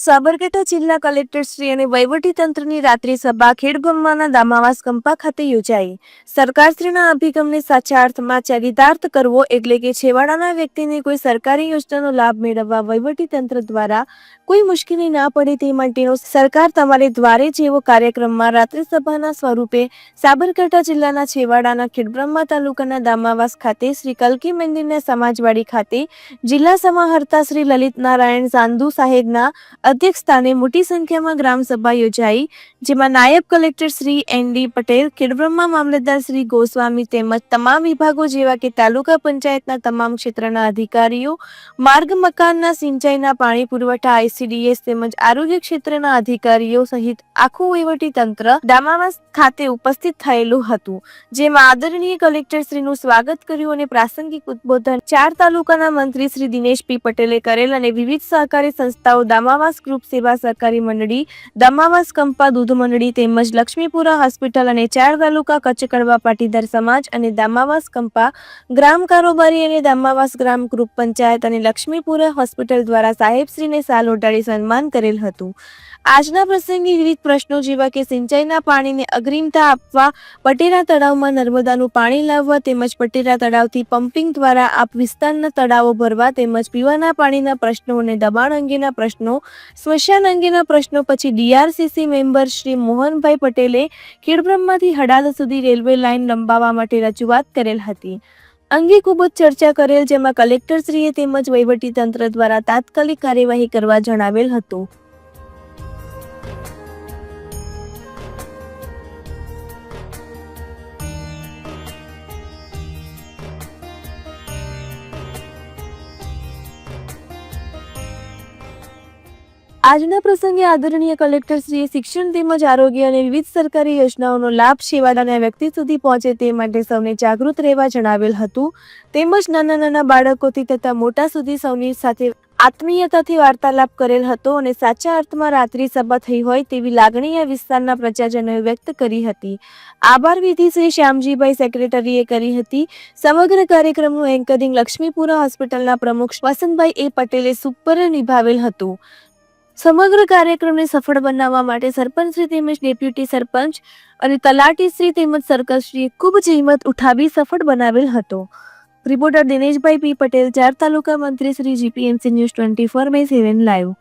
Sabarkantha જિલ્લા કલેક્ટરશ્રી અને વહીવટીતંત્રની રાત્રિ સભા ખેડબ્રહ્માના દામાવાસ કંપા ખાતે યોજાઈ. સરકારશ્રીના અભિગમને સાચા અર્થમાં ચરિતાર્થ કરવો એટલે કે છેવાડાના વ્યક્તિને કોઈ સરકારી યોજનાનો લાભ મેળવવા વહીવટીતંત્ર દ્વારા કોઈ મુશ્કેલી ના પડે તે માટેનો સરકાર તમારે દ્વારે જેવો કાર્યક્રમમાં રાત્રિ સભાના સ્વરૂપે સાબરકાંઠા જિલ્લાના છેવાડાના ખેડબ્રહ્મા તાલુકાના દામાવાસ ખાતે શ્રી કલકી મંદિરના સમાજવાડી ખાતે જિલ્લા સમાહર્તા શ્રી લલિત નારાયણ સાંધુ સાહેબના અધ્યક્ષ સ્થાને મોટી સંખ્યામાં ગ્રામસભા યોજાઈ, જેમાં નાયબ કલેક્ટર શ્રી એન પટેલ, ખેડબ્રહ્મા મામલતદાર શ્રી ગોસ્વામી તેમજ તમામ વિભાગો જેવા કે તાલુકા પંચાયતના તમામ ક્ષેત્રના અધિકારીઓ, માર્ગ મકાનના સિંચાઈના પાણી પુરવઠા આઈસીડીએસ તેમજ આરોગ્ય ક્ષેત્રના અધિકારીઓ સહિત આખું વહીવટી તંત્ર દામાવાસ ખાતે ઉપસ્થિત થયેલું હતું, જેમાં આદરણીય કલેક્ટર શ્રીનું સ્વાગત કર્યું અને પ્રાસંગિક ઉદબોધન ચાર તાલુકાના મંત્રી શ્રી દિનેશ પી પટેલે કરેલ અને વિવિધ સહકારી સંસ્થાઓ દામાવાસ ગ્રુપ સેવા સરકારી મંડળી, દામાવાસ કંપા દૂધ મંડળી તેમજ લક્ષ્મીપુરા હોસ્પિટલ અને ચાર તાલુકા કચ્છ કડવા પાટીદાર સમાજ અને દામાવાસ કંપા ગ્રામ કારોબારી અને દામાવાસ ગ્રામ ગ્રુપ પંચાયત અને લક્ષ્મીપુરા હોસ્પિટલ દ્વારા સાહેબશ્રીને સાલ ઓઢાડી સન્માન કરેલ હતું. આજના પ્રસંગે વિવિધ પ્રશ્નો જેવા કે સિંચાઈના પાણીને અગ્રિમતા આપવા, પટેરા તળાવમાં નર્મદાનું પાણી લાવવા તેમજ પટેરા તળાવથી પમ્પિંગ દ્વારા આપ વિસ્તારના તળાવો ભરવા તેમજ પીવાના પાણીના પ્રશ્નો અને દબાણ અંગેના પ્રશ્નો સ્મશાન અંગેના પ્રશ્નો પછી ડીઆરસીસી મેમ્બર શ્રી મોહનભાઈ પટેલે ખેડબ્રહ્માથી હડાદ સુધી રેલવે લાઇન લંબાવવા માટે રજૂઆત કરેલ હતી. અંગે ખૂબ જ ચર્ચા કરેલ, જેમાં કલેક્ટરશ્રીએ તેમજ વહીવટી તંત્ર દ્વારા તાત્કાલિક કાર્યવાહી કરવા જણાવેલ હતું. આજના પ્રસંગે આદરણીય કલેક્ટરશ્રીએ શિક્ષણ તેમજ આરોગ્ય અને વિવિધ સરકારી યોજનાઓનો લાભ છેવાડાના વ્યક્તિ સુધી પહોંચે તે માટે સૌને જાગૃત રહેવા જણાવેલ હતું. તેમજ નાના નાના બાળકોથી તથા મોટા સુધી સૌની સાથે આત્મીયતાથી વાર્તાલાપ કરેલ હતો અને સાચા અર્થમાં રાત્રિ સભા થઈ હોય તેવી લાગણી આ વિસ્તારના પ્રજાજનોએ વ્યક્ત કરી હતી. આભાર વિધિ શ્રી શ્યામજીભાઈ સેક્રેટરીએ કરી હતી. સમગ્ર કાર્યક્રમનું એન્કરિંગ લક્ષ્મીપુરા હોસ્પિટલના પ્રમુખ વસંતભાઈ એ પટેલે સુપર નિભાવેલ હતું. સમગ્ર કાર્યક્રમને સફળ બનાવવા માટે સરપંચ શ્રી તેમજ ડેપ્યુટી સરપંચ અને તલાટી શ્રી તેમજ સર્કલશ્રીએ ખૂબ જહેમત ઉઠાવી સફળ બનાવેલ હતો. રિપોર્ટર દિનેશભાઈ પી પટેલ ચાર તાલુકા મંત્રી Shri GPMC news twenty four by seven live.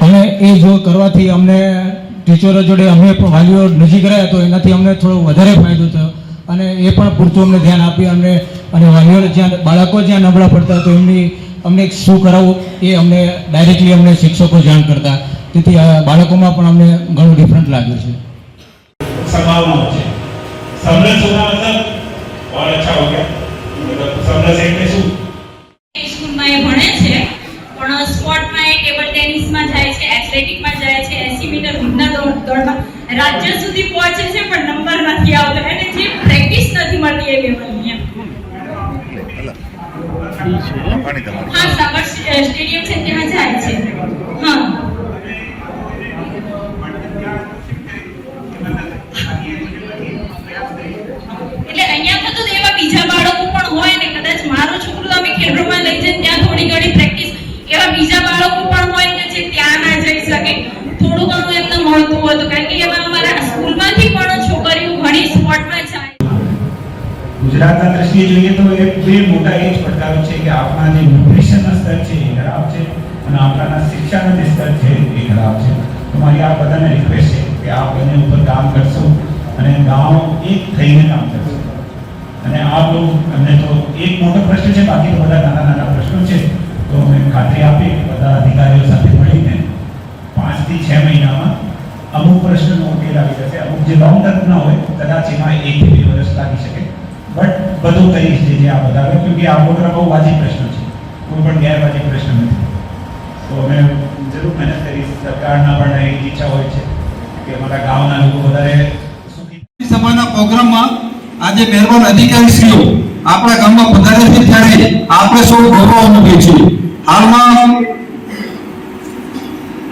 અને એ જો કરવાથી અમને ટીચરો જોડે અમે પણ વાલીઓ નજીક રહ્યા તો એનાથી અમને થોડો વધારે ફાયદો થયો. અને એ પણ પૂરતું અમને ધ્યાન આપી અમને અને વાલીઓને જ્યાં બાળકો જ્યાં નબળા પડતા તો એમની અમને શું કરાવવું એ અમને ડાયરેક્ટલી અમને શિક્ષકો જાણ કરતા. તેથી બાળકોમાં પણ અમને ઘણું ડિફરન્ટ લાગ્યું છે. સંભાવના છે. મતલબ બહુ અચ્છા હો ગયા. મતલબ સમરસ એટલે શું? સ્ટેડિયમ છે ત્યાં જાય છે. એટલે અહીંયા તો એવા બીજા બાળકો પણ હોય ને કદાચ મારું છોકરું અમે ખેડરૂમાં લઈ જઈએ ત્યાં થોડી ઘણી પ્રેક્ટિસ એવા બીજા બાળકો પણ હોય કે જે ત્યાં ના જઈ શકે. થોડું ઘણું એમને મળતું હતું કારણ કે એમાં અમારા સ્કૂલમાંથી પણ છોકરીઓ ઘણી સ્પોર્ટમાં જાય ગુજરાતના દ્રષ્ટિએ જોઈએ તો એ બે મોટા એ જ પડકારો છે કે આપણા જે ન્યુટ્રિશનના સ્તર છે એ ખરાબ છે અને આપણાના શિક્ષાના જે સ્તર છે એ ખરાબ છે. તો મારી આ બધાને રિક્વેસ્ટ છે કે આપ એને ઉપર કામ કરશો અને ગામ એક થઈને કામ કરશો. અને આપ લોકો અમને તો એક મોટો પ્રશ્ન છે, બાકી તો બધા નાના નાના પ્રશ્નો છે. તો અમે ખાતરી આપી બધા અધિકારીઓ સાથે મળીને પાંચથી છ મહિનામાં અમુક પ્રશ્નનો ઉકેલ આવી જશે. અમુક જે લોંગ ટર્મના હોય, કદાચ એમાં એકથી બે વર્ષ લાગી શકે. કરીશ જે જે આ બતાવ્યો ક્योंकि આ મોટા બહુ વાજી પ્રશ્ન છે. કોઈ પણ ગેરવાજી પ્રશ્ન નથી. તો અમે જરૂર મહેનત કરીશ સરકારના પણ એ ઈચ્છા હોય છે કે અમારા ગામના લોકો વધારે સુખી સમાજના પ્રોગ્રામમાં આજે મહેરબાન અધિકારીશ્રીઓ આપણા ગામમાં પધારે ત્યારે આપણે સૌ ગૌરવ અનુભવીએ છીએ. હાલમાં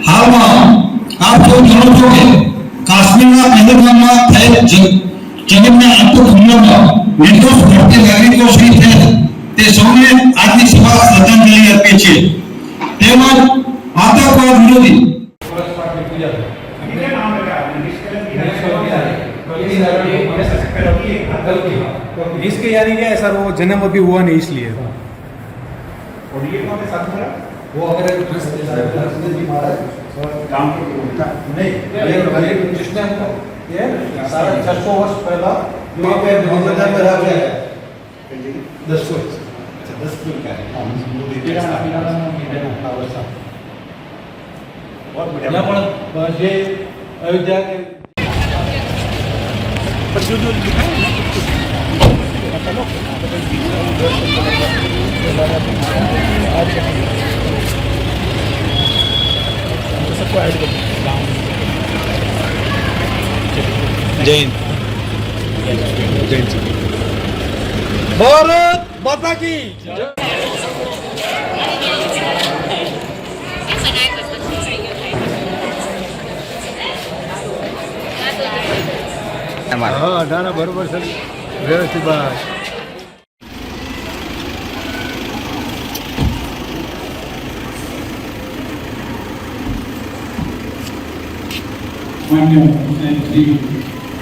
હાલમાં આપ સૌ જાણો છો કે કાશ્મીરના પહેલગામમાં થયેલ જ- જગતના આતંક હુમલામાં નિર્દોષ ભારતીય નાગરિકો શહીદ થયેલ તે સૌને આજની સભા શ્રદ્ધાંજલિ અર્પીએ છીએ તેમજ આતંકવાદ વિરોધી रिस्क यानी क्या है सर वो जन्म अभी हुआ नहीं इसलिए और ये कौन है साथ मेरा वो अगर गांव के लोग नहीं ये ये जिस टाइम का ये सारा छह सौ वर्ष पहला वहाँ पे मोहम्मद में रह गया है। दस सौ दस फुल का है। बहुत बढ़िया। પણ જે અયોધ્યા કે ભારત માતા કી હા ના ના બરોબર સર વ્યવસ્થિત બસ માન્ય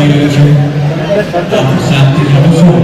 આવી રહ્યો છે આપ શાંતિ રમશો